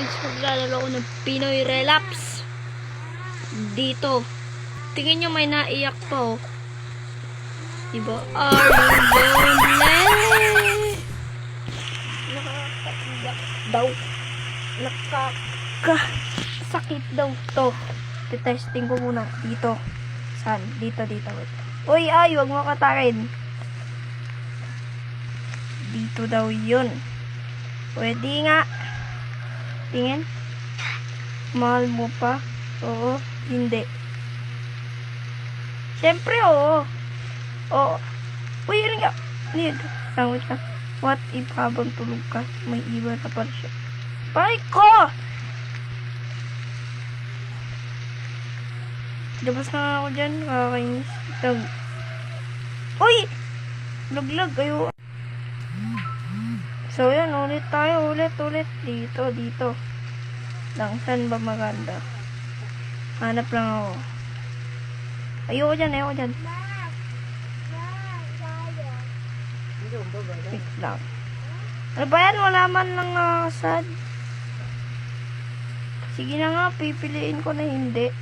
guys, maglalaro ako ng Pinoy Relapse. Dito. Tingin nyo may naiyak pa oh. Diba? Are you lonely? Nakakaiyak daw. Nakakasakit daw to. Testing ko muna. Dito. Saan? Dito, dito. Uy, ay, wag mo katakin. Dito daw yun. Pwede nga. Tingin. Mahal mo pa? Oo. Hindi. Siyempre, oo. Oo. Uy, ano nga? Need. Sandwich ka. What if habang tulog ka, may iwan na pa siya? Bye ko! Labas na ako dyan. Kakainis. Lag. Uy! Laglag. Ayo. So, yan. Ulit tayo. Ulit, ulit. Dito, dito. Lang, saan ba maganda? Hanap lang ako. Ayoko dyan, ayoko dyan. Wait lang. Ano ba yan? Wala man lang nakakasad. Sige na nga, pipiliin ko na hindi.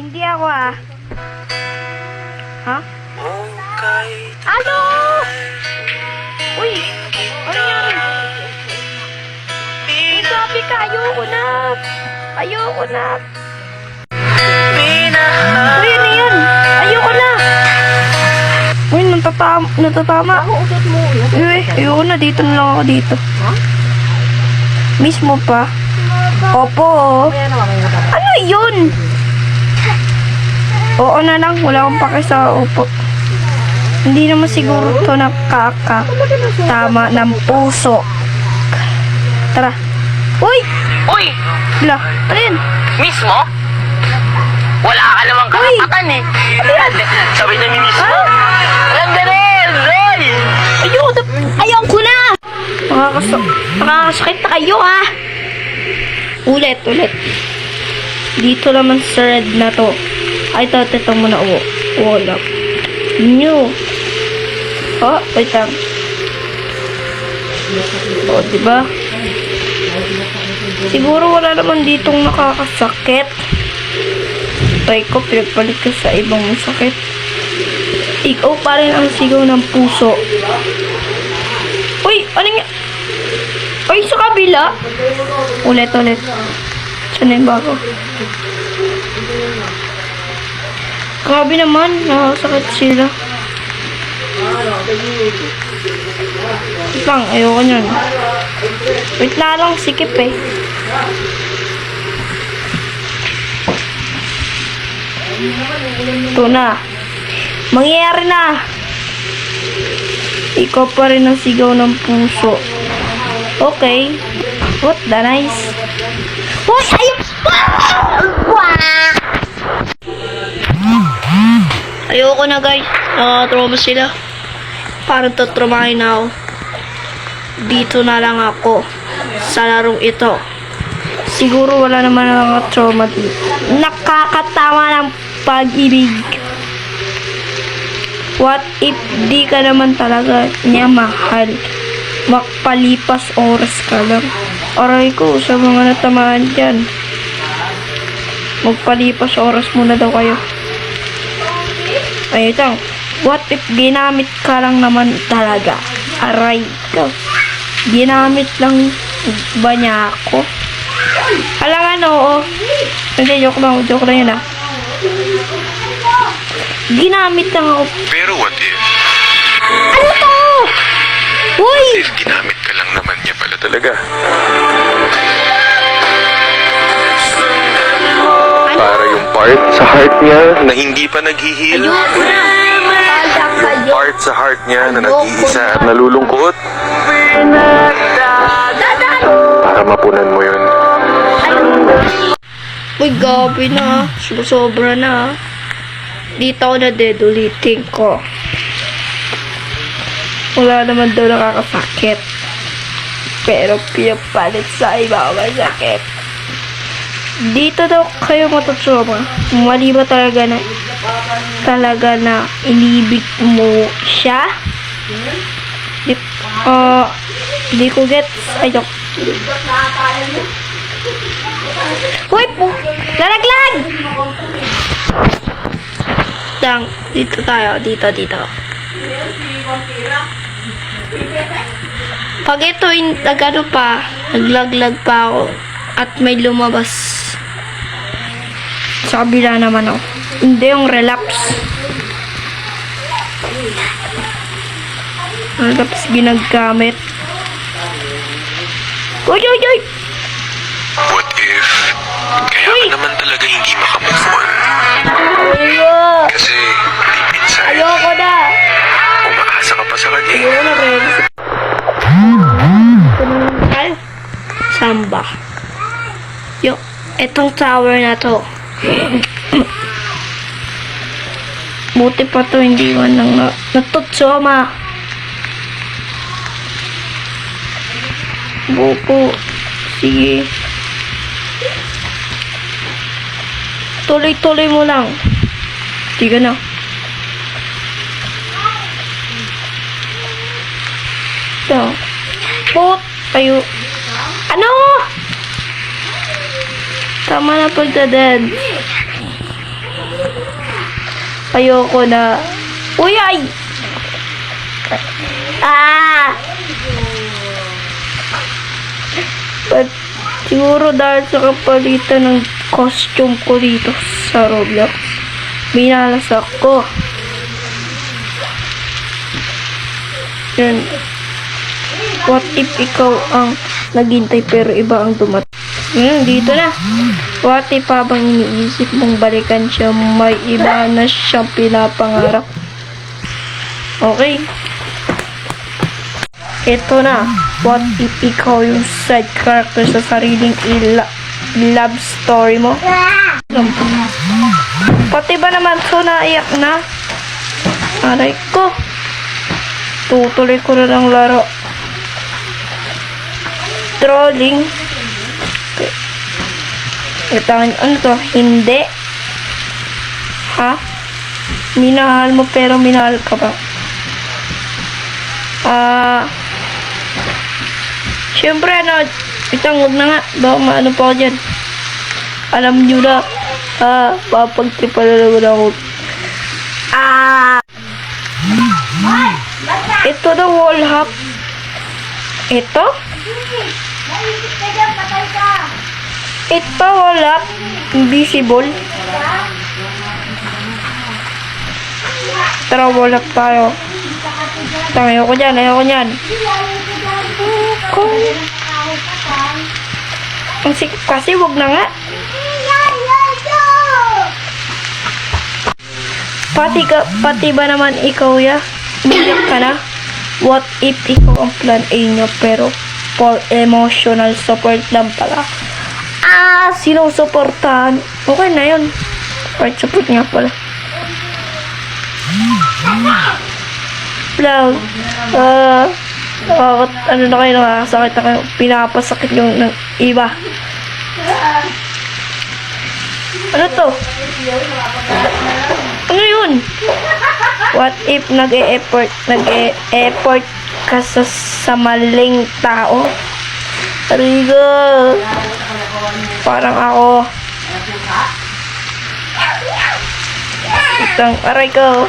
Hindi ako ah. Ha? Ano? Uy! Ano nangyari? Sabi ka, ayoko na. Ayoko na. Uy, ano yun? Ayoko na. Uy, natatama. natatama. Uy, ayoko na. Dito na lang ako dito. Mismo pa. Opo. Ano yun? Oo na lang. Wala akong pake sa opo. Hindi naman siguro to nakaka tama ng puso. Tara. Uy! Uy! Bla, ano yun? Mismo? Wala ka namang karapatan eh. Ano yan? Sabi niya ni mismo. Ah? Randel! Roy! Ayoko na! Ayoko na! Makakaso makakasakit na kayo ha! Ulit, ulit. Dito naman sa red na to. Ay, ito, ito, muna. Oh, wala. New. Oh, wait lang. Oh, diba? Siguro wala naman ditong nakakasakit. Try ko, pinagpalit ko sa ibang masakit. Ikaw pa rin ang sigaw ng puso. Uy, ano nga? Uy, sa kabila. Ulit, ulit. Saan yung bago? Grabe naman, nakakasakit sila. Wait lang, ayoko nyan. Wait na lang, sikip eh. Ito na. Mangyayari na. Ikaw pa rin ang sigaw ng puso. Okay. What the nice. Hoy, ayun! Ayoko na guys. Nakatrauma sila. Parang tatraumahin na ako. Dito na lang ako. Sa larong ito. Siguro wala naman nakaka-trauma dito. Nakakatawa ng pag-ibig. What if di ka naman talaga niya mahal? Makpalipas oras ka lang. Aray ko, sa mga natamaan dyan. Magpalipas oras muna daw kayo. Ayun lang. What if ginamit ka lang naman talaga? Aray ko. Ginamit lang ba niya ako? Alangan, oo. Hindi, joke lang. Joke lang yun ah. Ginamit lang ako Pero what if? ano to? Uy! If ginamit ka lang naman niya pala talaga. Para yung part sa heart niya na hindi pa naghihil. Ayoko Part sa heart niya na nag-iisa at nalulungkot. Para mapunan mo yun. Uy, gabi na. Sumusobra na. Dito ako na dead ulitin ko. Wala naman daw nakakasakit. Pero pinapalit sa iba masakit. Dito daw kayo matutroma. Mali ba talaga na talaga na inibig mo siya? Di, ah, di ko gets. Ayok. Uy, po! Lalaglag! Lang, dito tayo. Dito, dito. Pag ito, in, nagano pa, naglaglag pa ako at may lumabas. Sa kabila naman ako. Hindi yung relapse. Relapse ginagamit. Uy, uy, uy! What if, kaya Uy! ka naman talaga hindi makamove on? Kasi deep inside, Ayoko na! umaasa ka pa sa kanya. eh. Ayoko na, friends. Ay, Samba. Yung, etong tower na to. Buti pa to, hindi man lang na, natutsoma. Buko. Sige. Tuloy-tuloy mo lang. Ka na. So, Put, tayo. Ano? Tama na pagdadad. Ayoko na. Uy, ay! Ah! But, siguro dahil sa kapalitan ng costume ko dito sa Roblox, minalas ako. Yan. What if ikaw ang naghintay pero iba ang dumat? Hmm, dito na. What if habang iniisip mong balikan siya, may iba na siyang pinapangarap? Okay. Ito na. What if ikaw yung side character sa sariling ila- love story mo? Pati ba naman so naiyak na? Aray ko. Tutuloy ko na ng laro. Trolling. Ito, ano to? Hindi. Ha? Minahal mo pero minahal ka ba? Ah... Siyempre, ano, itang na nga. Baka maano pa ako dyan. Alam nyo na, ah, papagtripa na naman ako. Ah! Ito na wall hack. Ito? Ito wala. Invisible. Tara, wall up tayo. Tayo ko dyan, ayoko dyan. Ang sikip kasi, wag na nga. Pati ka, pati ba naman ikaw ya? Umiyak ka na? What if ikaw ang plan A nyo pero for emotional support lang pala? Ah, sinusuportahan. Okay na yun. Part support nga pala. Vlog. Ah, uh, ano na kayo nakakasakit na kayo. Pinapasakit yung ng iba. Ano to? Ano yun? What if nag-e-effort, nag-e-effort ka sa, sa maling tao? Arigo! Parang ako. Itang, aray ko.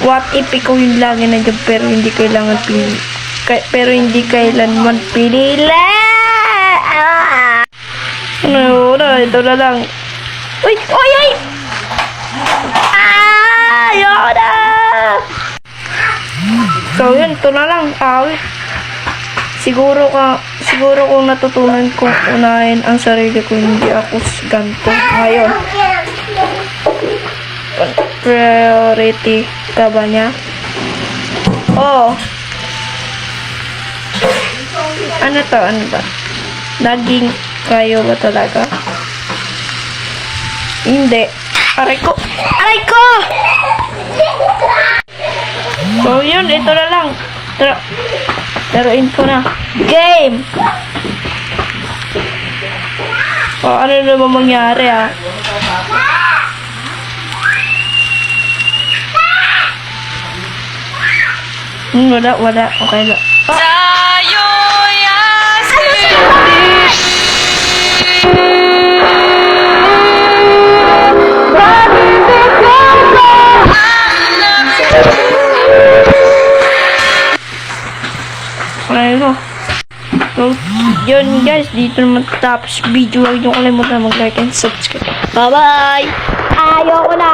What if ikaw yung lagi nandiyan pero hindi kailangan pili. Kay, pero hindi kailanman pinili. Ah! Ano, na, ito na lang. Uy, uy, uy! Ah! Na! So, yun, ito na lang. Awi. Siguro ka, siguro kung natutunan kong unahin ang sarili ko, hindi ako ganito. Ngayon, priority ka ba niya? Oo. Ano to? Ano ba? Naging kayo ba talaga? Hindi. Aray ko! Aray ko! So, yun. Ito na lang. Tara. Laruin ko na. Game! O, ano naman mangyari, ah? Hmm, wala, wala. Okay lang. Ayun o. yun guys, dito naman tapos video. Huwag niyo kalimutan mag-like and subscribe. Bye-bye! Ayoko na!